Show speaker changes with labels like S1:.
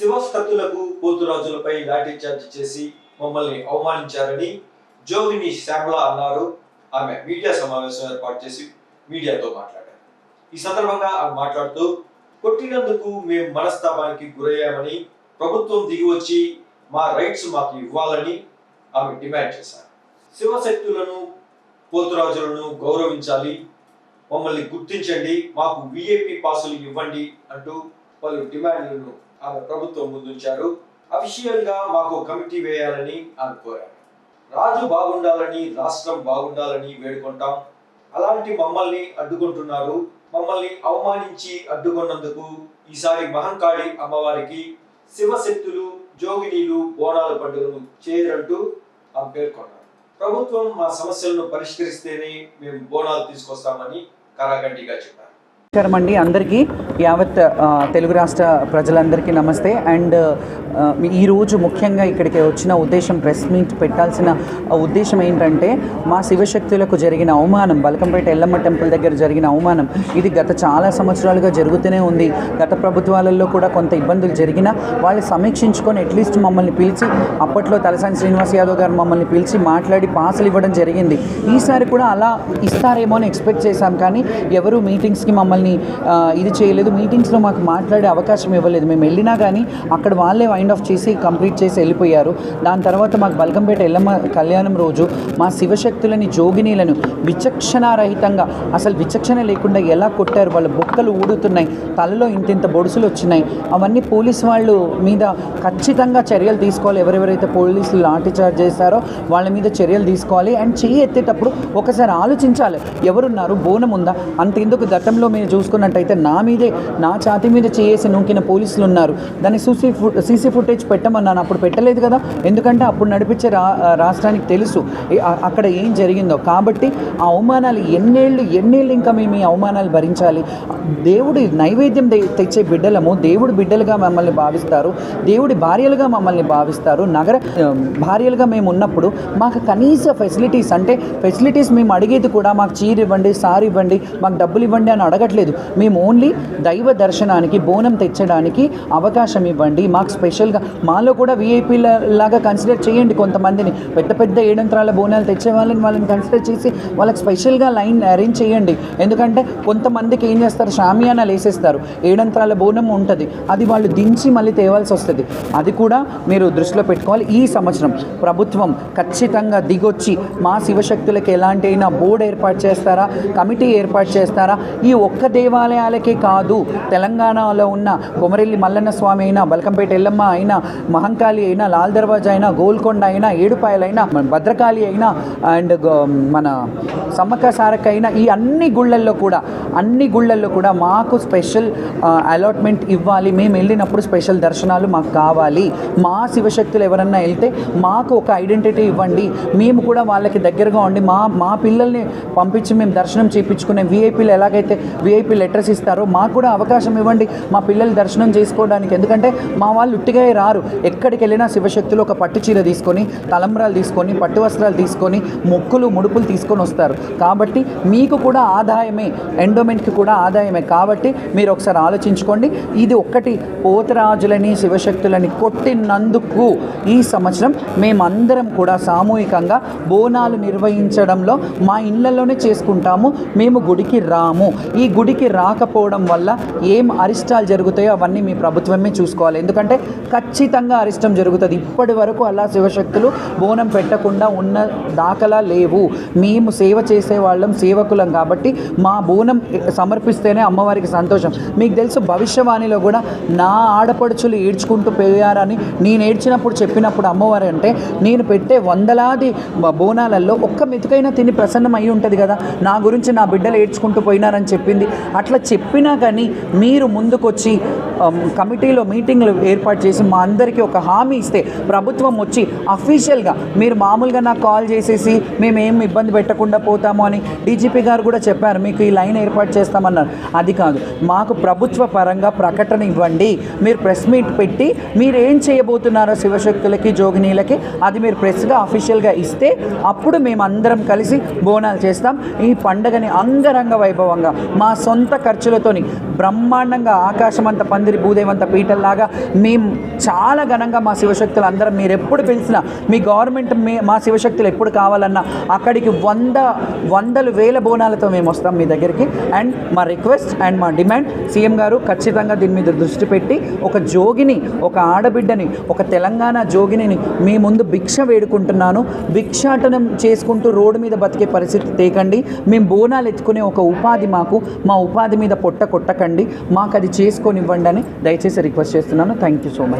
S1: శివస్థతులకు పోతురాజులపై lathi charge చేసి మమ్మల్ని అవమానించారని జోగిని శ్యామల అన్నారు. ఆమె మీడియా సమావేశం ఏర్పాటు చేసి మీడియాతో మాట్లాడారు. ఈ సందర్భంగా ఆమె మాట్లాడుతూ కొట్టినందుకు మేము మనస్తాపానికి గురయ్యామని ప్రభుత్వం దిగి వచ్చి మా రైట్స్ మాకు ఇవ్వాలని ఆమె డిమాండ్ చేశారు. శివశక్తులను పోతురాజులను గౌరవించాలి. మమ్మల్ని గుర్తించండి. మాకు విఐపి పాసులు ఇవ్వండి అంటూ పలు డిమాండ్లను ఆమె ప్రభుత్వం ముందుంచారు. అఫీషియల్గా మాకు కమిటీ వేయాలని ఆమె కోరారు. రాజు బాగుండాలని రాష్ట్రం బాగుండాలని వేడుకుంటాం. అలాంటి మమ్మల్ని అడ్డుకుంటున్నారు. మమ్మల్ని అవమానించి అడ్డుకున్నందుకు ఈసారి మహంకాళి అమ్మవారికి శివశక్తులు జోగినీలు బోనాల పండుగను చేయరంటూ ఆమె పేర్కొన్నారు ప్రభుత్వం మా సమస్యలను పరిష్కరిస్తేనే మేము బోనాలు తీసుకొస్తామని కరాగండిగా చెప్పారు.
S2: నమస్కారం అండి. అందరికీ యావత్ తెలుగు రాష్ట్ర ప్రజలందరికీ నమస్తే. అండ్ ఈరోజు ముఖ్యంగా ఇక్కడికి వచ్చిన ఉద్దేశం ప్రెస్ మీట్ పెట్టాల్సిన ఉద్దేశం ఏంటంటే మా శివశక్తులకు జరిగిన అవమానం బలకంపేట ఎల్లమ్మ టెంపుల్ దగ్గర జరిగిన అవమానం. ఇది గత చాలా సంవత్సరాలుగా జరుగుతూనే ఉంది. గత ప్రభుత్వాలలో కూడా కొంత ఇబ్బందులు జరిగినా వాళ్ళు సమీక్షించుకొని అట్లీస్ట్ మమ్మల్ని పిలిచి అప్పట్లో తలసాని శ్రీనివాస్ యాదవ్ గారు మమ్మల్ని పిలిచి మాట్లాడి పాసులు ఇవ్వడం జరిగింది. ఈసారి కూడా అలా ఇస్తారేమో అని ఎక్స్పెక్ట్ చేశాం. కానీ ఎవరు మీటింగ్స్కి మమ్మల్ని మమ్మల్ని ఇది చేయలేదు మీటింగ్స్లో మాకు మాట్లాడే అవకాశం ఇవ్వలేదు. మేము వెళ్ళినా కానీ అక్కడ వాళ్ళే వైండ్ ఆఫ్ చేసి కంప్లీట్ చేసి వెళ్ళిపోయారు. దాని తర్వాత మాకు బల్కంపేట ఎల్లమ్మ కళ్యాణం రోజు మా శివశక్తులని జోగినీలను విచక్షణారహితంగా అసలు విచక్షణ లేకుండా ఎలా కొట్టారు? వాళ్ళ బొక్కలు ఊడుతున్నాయి తలలో ఇంతింత బొడుసులు వచ్చినాయి. అవన్నీ పోలీస్ వాళ్ళు మీద ఖచ్చితంగా చర్యలు తీసుకోవాలి. ఎవరెవరైతే పోలీసులు లాఠీ చార్జ్ చేశారో వాళ్ళ మీద చర్యలు తీసుకోవాలి. అండ్ చేయి ఎత్తేటప్పుడు ఒకసారి ఆలోచించాలి. ఎవరున్నారు? బోనం ఉందా? అంతెందుకు గతంలో మీరు చూసుకున్నట్టయితే నా మీదే నా ఛాతి మీద చేసి నూకిన పోలీసులు ఉన్నారు. దాన్ని సూసీ సీసీ ఫుటేజ్ పెట్టమన్నాను. అప్పుడు పెట్టలేదు కదా? ఎందుకంటే అప్పుడు నడిపించే రా రాష్ట్రానికి తెలుసు. అక్కడ ఏం జరిగిందో. కాబట్టి ఆ అవమానాలు ఎన్నేళ్ళు ఎన్నేళ్ళు ఇంకా మేము ఈ అవమానాలు భరించాలి. దేవుడి నైవేద్యం తె- తెచ్చే బిడ్డలము దేవుడి బిడ్డలుగా మమ్మల్ని భావిస్తారు. దేవుడి భార్యలుగా మమ్మల్ని భావిస్తారు. నగర భార్యలుగా మేము ఉన్నప్పుడు మాకు కనీస ఫెసిలిటీస్ అంటే ఫెసిలిటీస్ మేము అడిగేది కూడా మాకు చీర ఇవ్వండి సార్ ఇవ్వండి మాకు డబ్బులు ఇవ్వండి అని అడగట్లేదు. మేము ఓన్లీ దైవ దర్శనానికి బోనం తెచ్చడానికి అవకాశం ఇవ్వండి. మాకు స్పెషల్గా మాలో కూడా విఐపీల లాగా కన్సిడర్ చేయండి కొంతమందిని. పెద్ద పెద్ద ఏడంతరాల బోనాలు తెచ్చే వాళ్ళని వాళ్ళని కన్సిడర్ చేసి వాళ్ళకి స్పెషల్గా లైన్ అరేంజ్ చేయండి. ఎందుకంటే కొంతమందికి ఏం చేస్తారు? షామియానాలు వేసేస్తారు ఏడంతరాల బోనం ఉంటుంది. అది వాళ్ళు దించి మళ్ళీ తేవాల్సి వస్తుంది. అది కూడా మీరు దృష్టిలో పెట్టుకోవాలి. ఈ సంవత్సరం ప్రభుత్వం ఖచ్చితంగా దిగొచ్చి మా శివశక్తులకు ఎలాంటి అయినా బోర్డు ఏర్పాటు చేస్తారా? కమిటీ ఏర్పాటు చేస్తారా? ఈ ఒక్క దేవాలయాలకే కాదు తెలంగాణలో ఉన్న కొమరెల్లి మల్లన్న స్వామి అయినా బలకంపేట ఎల్లమ్మ అయినా మహంకాళి అయినా లాల్ దర్వాజా అయినా గోల్కొండ అయినా ఏడుపాయలైనా భద్రకాళి అయినా అండ్ మన సమ్మక్క సారక్క అయినా ఈ అన్ని గుళ్ళల్లో కూడా అన్ని గుళ్ళల్లో కూడా మాకు స్పెషల్ అలాట్మెంట్ ఇవ్వాలి. మేము వెళ్ళినప్పుడు స్పెషల్ దర్శనాలు మాకు కావాలి. మా శివశక్తులు ఎవరన్నా వెళ్తే మాకు ఒక ఐడెంటిటీ ఇవ్వండి. మేము కూడా వాళ్ళకి దగ్గరగా ఉండి మా మా పిల్లల్ని పంపించి మేము దర్శనం చేయించుకునే విఐపీలు ఎలాగైతే విఐపీ లెటర్స్ ఇస్తారో మాకు కూడా అవకాశం ఇవ్వండి. మా పిల్లలు దర్శనం చేసుకోవడానికి. ఎందుకంటే మా వాళ్ళు ఉట్టిగా రారు. ఎక్కడికి వెళ్ళినా శివశక్తులు ఒక పట్టు చీర తీసుకొని తలంబ్రాలు తీసుకొని పట్టు వస్త్రాలు తీసుకొని మొక్కులు ముడుపులు తీసుకొని వస్తారు. కాబట్టి మీకు కూడా ఆదాయమే. గవర్నమెంట్కి కూడా ఆదాయమే. కాబట్టి మీరు ఒకసారి ఆలోచించుకోండి. ఇది ఒక్కటి పోతరాజులని శివశక్తులని కొట్టినందుకు ఈ సంవత్సరం మేమందరం కూడా సామూహికంగా బోనాలు నిర్వహించడంలో మా ఇళ్ళలోనే చేసుకుంటాము. మేము గుడికి రాము. ఈ గుడికి రాకపోవడం వల్ల ఏం అరిష్టాలు జరుగుతాయో అవన్నీ మీ ప్రభుత్వమే చూసుకోవాలి. ఎందుకంటే ఖచ్చితంగా అరిష్టం జరుగుతుంది. ఇప్పటి వరకు అలా శివశక్తులు బోనం పెట్టకుండా ఉన్న దాఖలా లేవు. మేము సేవ చేసే వాళ్ళం సేవకులం కాబట్టి మా బోనం సమర్పిస్తేనే అమ్మవారికి సంతోషం. మీకు తెలుసు భవిష్యవాణిలో కూడా నా ఆడపడుచులు ఏడ్చుకుంటూ పోయారని నేను ఏడ్చినప్పుడు చెప్పినప్పుడు అమ్మవారు అంటే నేను పెట్టే వందలాది బోనాలలో ఒక్క మెతుకైనా తిని ప్రసన్నం అయి ఉంటుంది కదా. నా గురించి నా బిడ్డలు ఏడ్చుకుంటూ పోయినారని చెప్పింది. అట్లా చెప్పినా కానీ మీరు ముందుకొచ్చి Um, కమిటీలో మీటింగ్లు ఏర్పాటు చేసి మా అందరికీ ఒక హామీ ఇస్తే ప్రభుత్వం వచ్చి అఫీషియల్గా మీరు మామూలుగా నాకు కాల్ చేసేసి మేము ఏం ఇబ్బంది పెట్టకుండా పోతాము అని డీజీపీ గారు కూడా చెప్పారు. మీకు ఈ లైన్ ఏర్పాటు చేస్తామన్నారు. అది కాదు. మాకు ప్రభుత్వ పరంగా ప్రకటన ఇవ్వండి. మీరు ప్రెస్ మీట్ పెట్టి మీరు ఏం చేయబోతున్నారో శివశక్తులకి జోగినీలకి అది మీరు ప్రెస్గా అఫీషియల్గా ఇస్తే అప్పుడు మేము అందరం కలిసి బోనాలు చేస్తాం. ఈ పండగని అంగరంగ వైభవంగా మా సొంత ఖర్చులతోని బ్రహ్మాండంగా ఆకాశమంత పంది మందిరి భూదేవంత పీఠల్లాగా మేము చాలా ఘనంగా మా శివశక్తులు అందరం మీరు ఎప్పుడు పిలిచినా మీ గవర్నమెంట్ మీ మా శివశక్తులు ఎప్పుడు కావాలన్నా అక్కడికి వంద వందలు వేల బోనాలతో మేము వస్తాం మీ దగ్గరికి. అండ్ మా రిక్వెస్ట్ అండ్ మా డిమాండ్ సీఎం గారు ఖచ్చితంగా దీని మీద దృష్టి పెట్టి ఒక జోగిని ఒక ఆడబిడ్డని ఒక తెలంగాణ జోగిని మీ ముందు భిక్ష వేడుకుంటున్నాను. భిక్షాటనం చేసుకుంటూ రోడ్డు మీద బతికే పరిస్థితి తేకండి. మేము బోనాలు ఎత్తుకునే ఒక ఉపాధి మాకు మా ఉపాధి మీద పొట్ట కొట్టకండి. మాకు అది చేసుకొనివ్వండి అని దయచేసి రిక్వెస్ట్ చేస్తున్నాను. Thank you so much